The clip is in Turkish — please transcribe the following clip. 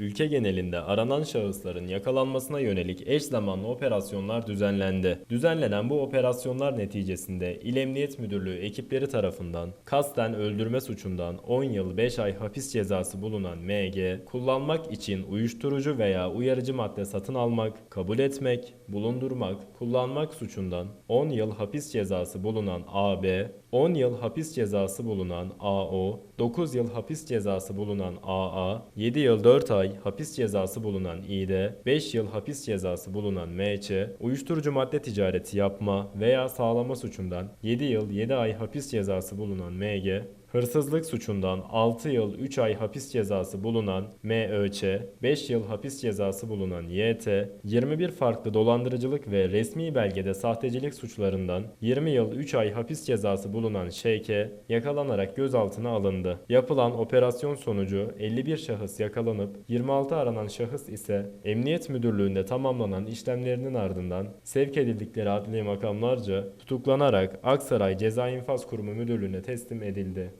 ülke genelinde aranan şahısların yakalanmasına yönelik eş zamanlı operasyonlar düzenlendi. Düzenlenen bu operasyonlar neticesinde İl Emniyet Müdürlüğü ekipleri tarafından kasten öldürme suçundan 10 yıl 5 ay hapis cezası bulunan MG, kullanmak için uyuşturucu veya uyarıcı madde satın almak, kabul etmek, bulundurmak, kullanmak suçundan 10 yıl hapis cezası bulunan AB, 10 yıl hapis cezası bulunan AO, 9 yıl hapis cezası bulunan AA, 7 yıl 4 ay hapis cezası bulunan İD, 5 yıl hapis cezası bulunan MC, uyuşturucu madde ticareti yapma veya sağlama suçundan 7 yıl 7 ay hapis cezası bulunan MG, Hırsızlık suçundan 6 yıl 3 ay hapis cezası bulunan MÖÇ, 5 yıl hapis cezası bulunan YT, 21 farklı dolandırıcılık ve resmi belgede sahtecilik suçlarından 20 yıl 3 ay hapis cezası bulunan ŞK yakalanarak gözaltına alındı. Yapılan operasyon sonucu 51 şahıs yakalanıp 26 aranan şahıs ise Emniyet Müdürlüğü'nde tamamlanan işlemlerinin ardından sevk edildikleri adli makamlarca tutuklanarak Aksaray Ceza İnfaz Kurumu Müdürlüğü'ne teslim edildi.